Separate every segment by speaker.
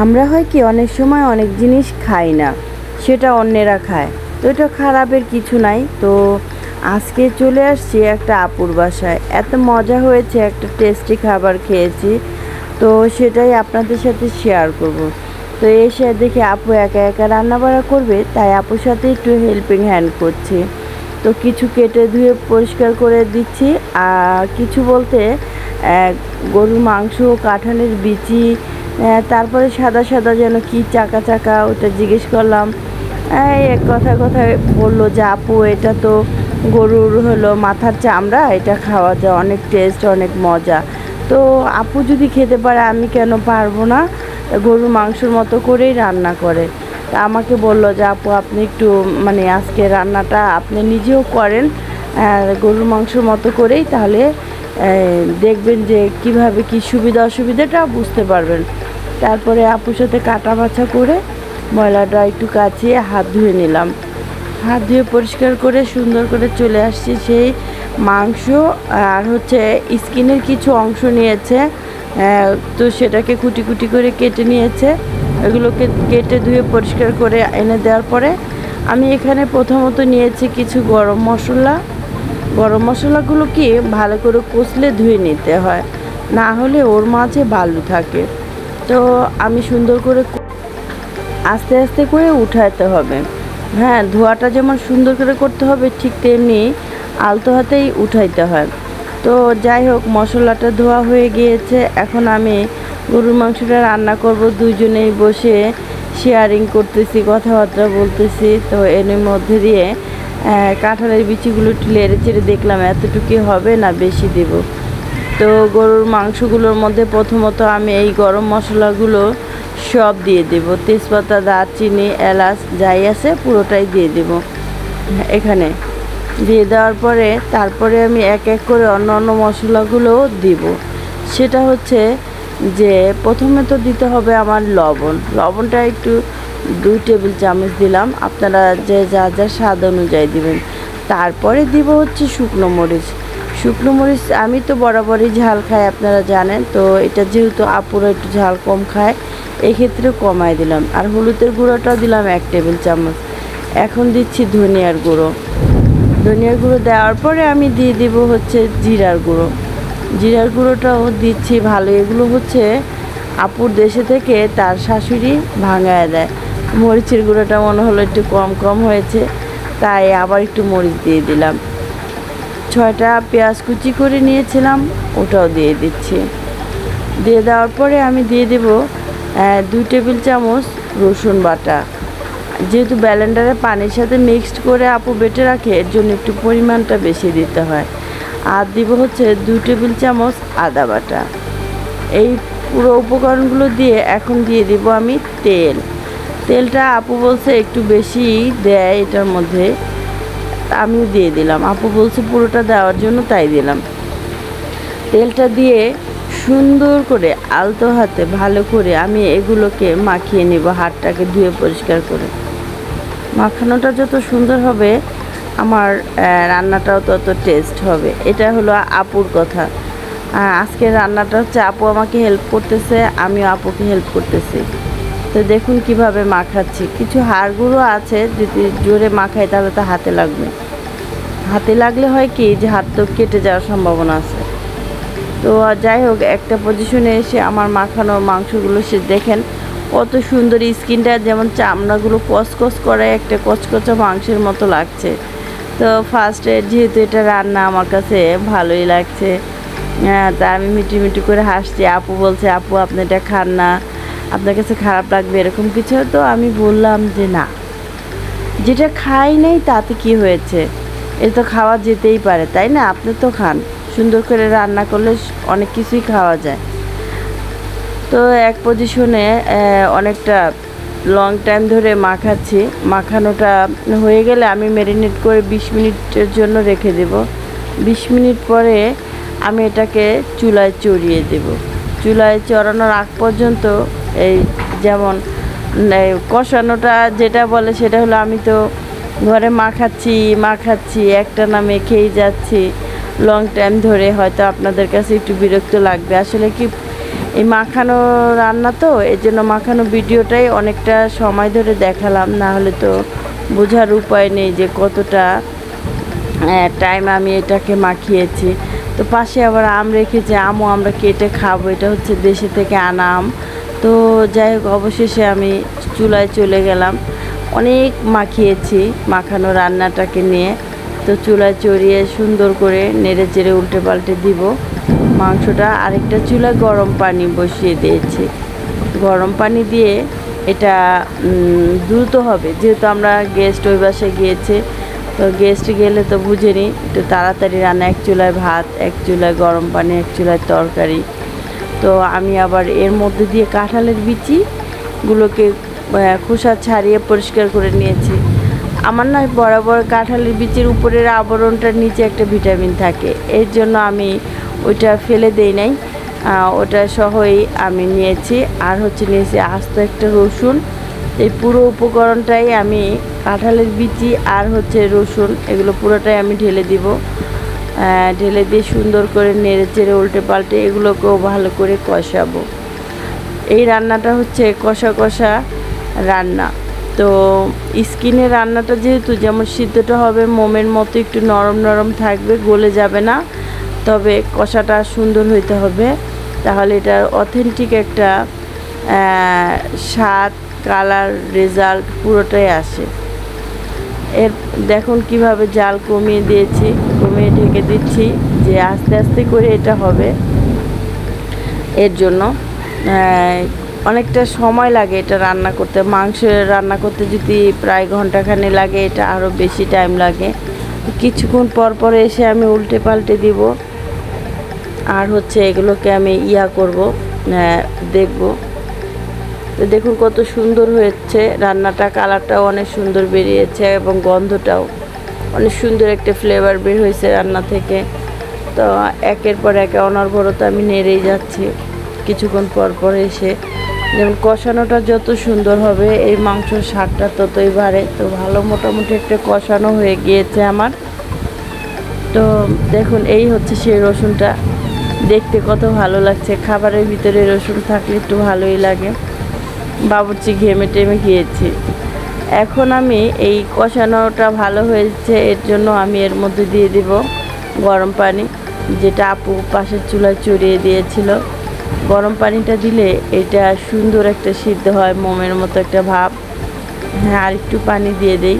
Speaker 1: আমরা হয় কি, অনেক সময় অনেক জিনিস খাই না, সেটা অন্যেরা খায়। তো এটা খারাপের কিছু নাই। তো আজকে চলে আসছি একটা আপুর বাসায়। এত মজা হয়েছে, একটা টেস্টি খাবার খেয়েছি। তো সেটাই আপনাদের সাথে শেয়ার করব। তো এসে দেখি আপু একা একা রান্না বাড়া করবে, তাই আপুর সাথে একটু হেল্পিং হ্যান্ড করছি। তো কিছু কেটে ধুয়ে পরিষ্কার করে দিচ্ছি। আর কিছু বলতে গরুর মাংস, কাঁঠালের বিচি তারপরে সাদা সাদা যেন কি চাকা চাকা ওটা জিজ্ঞেস করলাম। এই এক কথা কথায় বলল যে, আপু, এটা তো গরুর হলো মাথার চামড়া, এটা খাওয়া যায় অনেক টেস্ট অনেক মজা। তো আপু যদি খেতে পারে, আমি কেন পারব না? গরুর মাংসর মতো করেই রান্না করে। তা আমাকে বলল যে, আপু, আপনি একটু মানে আজকে রান্নাটা আপনি নিজেও করেন আর গরুর মাংসর মতো করেই, তাহলে দেখবেন যে কীভাবে কি সুবিধা অসুবিধাটা বুঝতে পারবেন। তারপরে আপুর সাথে কাটা বাছা করে ময়লাটা একটু কাচিয়ে হাত ধুয়ে নিলাম। হাত ধুয়ে পরিষ্কার করে সুন্দর করে চলে আসছি সেই মাংস, আর হচ্ছে স্কিনের কিছু অংশ নিয়েছে তো সেটাকে কুটি কুটি করে কেটে নিয়েছে। এগুলোকে কেটে ধুয়ে পরিষ্কার করে এনে দেওয়ার পরে আমি এখানে প্রথমত নিয়েছি কিছু গরম মশলা গরম মশলাগুলোকে ভালো করে কষলে ধুয়ে নিতে হয়? না হলে ওর মাঝে বালু থাকে। তো আমি সুন্দর করে আস্তে আস্তে করে উঠাতে হবে। হ্যাঁ ধোয়াটা যেমন সুন্দর করে করতে হবে, ঠিক তেমনি আলতো হাতেই উঠাইতে হয়। তো যাই হোক, মশলাটা ধোয়া হয়ে গিয়েছে। এখন আমি গরুর মাংসটা রান্না করব। দুইজনেই বসে শেয়ারিং করতেছি, কথাবার্তা বলতেছি। তো এর মধ্যে দিয়ে কাঁঠালের বিচিগুলো একটু লেড়ে চেড়ে দেখলাম এতটুকু হবে না বেশি দেব। তো গরুর মাংসগুলোর মধ্যে প্রথমত আমি এই গরম মশলাগুলো সব দিয়ে দেব। তেজপাতা, দারচিনি, এলাচ যাই আছে পুরোটাই দিয়ে দেব এখানে। দিয়ে দেওয়ার পরে তারপরে আমি এক এক করে অন্য অন্য মশলাগুলোও দিব। সেটা হচ্ছে যে প্রথমে তো দিতে হবে আমার লবণ। লবণটা একটু দুই টেবিল চামচ দিলাম। আপনারা যে যা যা স্বাদ অনুযায়ী দিবেন। তারপরে দিব হচ্ছে শুকনো মরিচ। শুকনো মরিচ আমি তো বরাবরই ঝাল খাই, আপনারা জানেন। তো এটা যেহেতু আপুরা একটু ঝাল কম খায়, এক্ষেত্রে কমায় দিলাম। আর হলুদের গুঁড়োটাও দিলাম এক টেবিল চামচ। এখন দিচ্ছি ধনিয়ার গুঁড়ো। ধনিয়ার গুঁড়ো দেওয়ার পরে আমি দিয়ে দিব হচ্ছে জিরার গুঁড়ো। জিরার গুঁড়োটাও দিচ্ছি ভালো। এগুলো হচ্ছে আপুর দেশে থেকে তার শাশুড়ি ভাঙায় দেয়। মরিচের গুঁড়োটা মনে হলো একটু কম কম হয়েছে, তাই আবার একটু মরিচ দিয়ে দিলাম। ছয়টা পেঁয়াজ কুচি করে নিয়েছিলাম, ওটাও দিয়ে দিচ্ছি। দিয়ে দেওয়ার পরে আমি দিয়ে দেব দুই টেবিল চামচ রসুন বাটা। যেহেতু ব্যালেন্ডারে পানির সাথে মিক্সড করে আপু বেটে রাখে, এর জন্য একটু পরিমাণটা বেশি দিতে হয়। আর দিব হচ্ছে দুই টেবিল চামচ আদা বাটা। এই পুরো উপকরণগুলো দিয়ে এখন দিয়ে দিব আমি তেল। তেলটা আপু বলছে একটু বেশি দেয় এটার মধ্যে। আমিও দিয়ে দিলাম। আপু বলছে পুরোটা দেওয়ার জন্য তাই দিলাম। তেলটা দিয়ে সুন্দর করে আলতো হাতে ভালো করে আমি এগুলোকে মাখিয়ে নেব হাতটাকে ধুয়ে পরিষ্কার করে। মাখানোটা যত সুন্দর হবে, আমার রান্নাটাও তত টেস্ট হবে। এটা হলো আপুর কথা। আজকে রান্নাটা হচ্ছে, আপু আমাকে হেল্প করতেছে, আমিও আপুকে হেল্প করতেছি। তো দেখুন কীভাবে মাখাচ্ছি। কিছু হাড়গুলো আছে, যদি জোরে মাখাই তাহলে তো হাতে লাগবে। হাতে লাগলে হয় কি, যে হাত তো কেটে যাওয়ার সম্ভাবনা আছে। তো যাই হোক, একটা পজিশনে এসে আমার মাখানো মাংসগুলো সে দেখেন, কত সুন্দর স্কিনটা, যেমন চামড়াগুলো কসকস করে, একটা কচকচা মাংসের মতো লাগছে। তো ফার্স্টে যেহেতু এটা রান্না আমার কাছে ভালোই লাগছে হ্যাঁ তা আমি মিটি মিটি করে হাসছি, আপু বলছে, আপু, আপনি এটা খান না। আপনার কাছে খারাপ লাগবে এরকম কিছু, তো আমি বললাম যে না। যেটা খাই নাই তাতে কি হয়েছে? এ তো খাওয়া যেতেই পারে, তাই না? আপনি তো খান। সুন্দর করে রান্না করলে অনেক কিছুই খাওয়া যায়। তো এক পজিশনে অনেকটা লং টাইম ধরে মাখাচ্ছি। মাখানোটা হয়ে গেলে আমি ম্যারিনেট করে বিশ মিনিটের জন্য রেখে দেব। বিশ মিনিট পরে আমি এটাকে চুলায় চড়িয়ে দেব। চুলায় চড়ানোর আগ পর্যন্ত এই যেমন কষানোটা যেটা বলে সেটা হলো আমি তো ঘরে মাখাচ্ছি মাখাচ্ছি একটা না মেখেই যাচ্ছি। লং টাইম ধরে হয়তো আপনাদের কাছে একটু বিরক্ত লাগবে। আসলে কি এই মাখানো রান্না তো এই জন্য মাখানো ভিডিওটাই অনেকটা সময় ধরে দেখালাম। না হলে তো বোঝার উপায় নেই যে কতটা টাইম আমি এটাকে মাখিয়েছি। তো পাশে আবার আম রেখেছে, আমও আমরা কেটে খাব। এটা হচ্ছে দেশে থেকে আনা আম। তো যাই হোক, অবশেষে আমি চুলায় চলে গেলাম। অনেক মাখিয়েছি, মাখানো রান্নাটাকে নিয়ে। তো চুলায় চড়িয়ে সুন্দর করে নেড়ে চেড়ে উল্টে পাল্টে দিব। মাংসটা আরেকটা চুলায় গরম পানি বসিয়ে দিয়েছি। গরম পানি দিয়ে এটা দ্রুত হবে। যেহেতু আমরা গেস্ট ওই বাসে গিয়েছে, তো গেস্ট গেলে তো বুঝে নিই একটু তাড়াতাড়ি রান্না, এক চুলায় ভাত, এক চুলায় গরম পানি, এক চুলায় তরকারি। তো আমি আবার এর মধ্যে দিয়ে কাঁঠালের বিচিগুলোকে খোসা ছাড়িয়ে পরিষ্কার করে নিয়েছি। আমার না বরাবর কাঁঠালের বিচির উপরের আবরণটার নিচে একটা ভিটামিন থাকে। এর জন্য আমি ওইটা ফেলে দেই নাই। ওটা সহই আমি নিয়েছি। আর হচ্ছে নিয়েছি আস্ত একটা রসুন। এই পুরো উপকরণটাই আমি কাঁঠালের বিচি আর হচ্ছে রসুন এগুলো পুরোটাই আমি ঢেলে দিব। ঢেলে দিয়ে সুন্দর করে নেড়ে চেড়ে উল্টে পাল্টে এগুলোকেও ভালো করে কষাবো। এই রান্নাটা হচ্ছে কষা কষা রান্না। তো স্কিনের রান্নাটা যেহেতু, যেমন সিদ্ধটা হবে, মোমের মতো একটু নরম নরম থাকবে, গলে যাবে না। তবে কষাটা সুন্দর হইতে হবে। তাহলে এটার অথেন্টিক একটা স্বাদ কালার রেজাল্ট পুরোটাই আসে। এর, দেখুন কীভাবে জাল কমিয়ে দিয়েছি। ঢেকে দিচ্ছি যে আস্তে আস্তে করে এটা হবে। এর জন্য অনেকটা সময় লাগে এটা রান্না করতে। মাংস রান্না করতে যদি প্রায় ঘন্টাখানে লাগে, এটা আরও বেশি টাইম লাগে। কিছুক্ষণ পর পর এসে আমি উল্টে পাল্টে দিব। আর হচ্ছে এগুলোকে আমি ইয়া করব দেখব। তো দেখুন কত সুন্দর হয়েছে রান্নাটা কালারটাও অনেক সুন্দর বেরিয়েছে এবং গন্ধটাও। অনেক সুন্দর একটা ফ্লেভার বের হয়েছে রান্না থেকে। তো একের পর একে অনর্বরত আমি নেড়েই যাচ্ছি। কিছুক্ষণ পর পর এসে যেমন কষানোটা যত সুন্দর হবে, এই মাংসর স্বাদটা ততই বাড়ে। তো ভালো মোটামুটি একটা কষানো হয়ে গিয়েছে আমার। তো দেখুন, এই হচ্ছে সেই রসুনটা। দেখতে কত ভালো লাগছে। খাবারের ভিতরে রসুন থাকলে একটু ভালোই লাগে। বাবুর্চি ঘেমে টেমে গিয়েছি। এখন আমি এই কষানোটা ভালো হয়েছে, এর জন্য আমি এর মধ্যে দিয়ে দিব গরম পানি, যেটা আপু পাশের চুলায় চড়িয়ে দিয়েছিল। গরম পানিটা দিলে এটা সুন্দর একটা সিদ্ধ হয়, মোমের মতো একটা ভাব। হ্যাঁ আর একটু পানি দিয়ে দেই।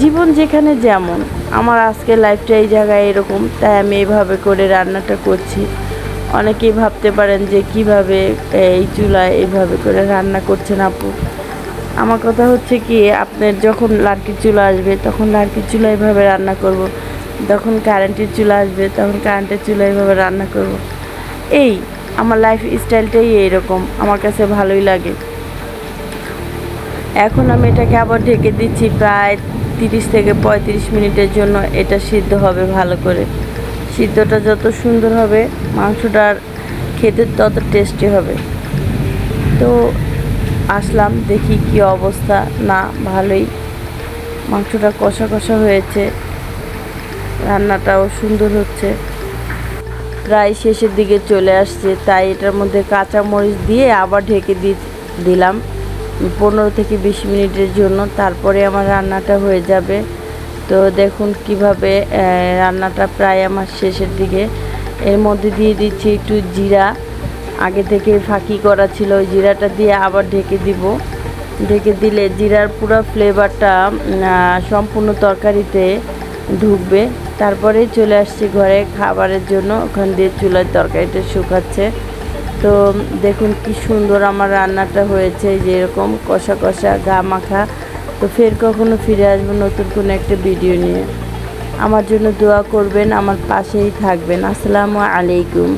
Speaker 1: জীবন যেখানে যেমন, আমার আজকের লাইফটা এই জায়গায় এরকম, তাই আমি এইভাবে করে রান্নাটা করছি। অনেকেই ভাবতে পারেন যে কীভাবে এই চুলায় এইভাবে করে রান্না করছেন আপু? আমার কথা হচ্ছে কি, আপনার যখন লার্কির চুলা আসবে, তখন লার্কির চুলা এইভাবে রান্না করব। যখন কারেন্টের চুলা আসবে, তখন কারেন্টের চুলা এইভাবে রান্না করব। এই, আমার লাইফ স্টাইলটাই এইরকম, আমার কাছে ভালোই লাগে এখন আমি এটাকে আবার ঢেকে দিচ্ছি প্রায় তিরিশ থেকে পঁয়ত্রিশ মিনিটের জন্য এটা সিদ্ধ হবে ভালো করে সিদ্ধটা যত সুন্দর হবে, মাংসটার খেতে তত টেস্টি হবে তো আসলাম, দেখি কি অবস্থা। না, ভালোই। মাংসটা কষা কষা হয়েছে। রান্নাটাও সুন্দর হচ্ছে। প্রায় শেষের দিকে চলে আসছে, তাই এটার মধ্যে কাঁচা মরিচ দিয়ে আবার ঢেকে দি, দিলাম। পনেরো থেকে বিশ মিনিটের জন্য, তারপরে আমার রান্নাটা হয়ে যাবে। তো দেখুন কীভাবে রান্নাটা প্রায় আমার শেষের দিকে। এর মধ্যে দিয়ে দিচ্ছি একটু জিরা আগে থেকে ফাঁকি করা ছিল, ওই জিরাটা দিয়ে আবার ঢেকে দিব। ঢেকে দিলে জিরার পুরো ফ্লেভারটা সম্পূর্ণ তরকারিতে ঢুকবে। তারপরে চলে আসছি ঘরে খাবারের জন্য, ওখান দিয়ে চুলার তরকারিটা শুকাচ্ছে। তো দেখুন কি সুন্দর আমার রান্নাটা হয়েছে যেরকম কষা কষা গা মাখা। তো ফের কখনো ফিরে আসব নতুন কোনো একটা ভিডিও নিয়ে। আমার জন্য দোয়া করবেন, আমার পাশেই থাকবেন। আসসালামু আলাইকুম।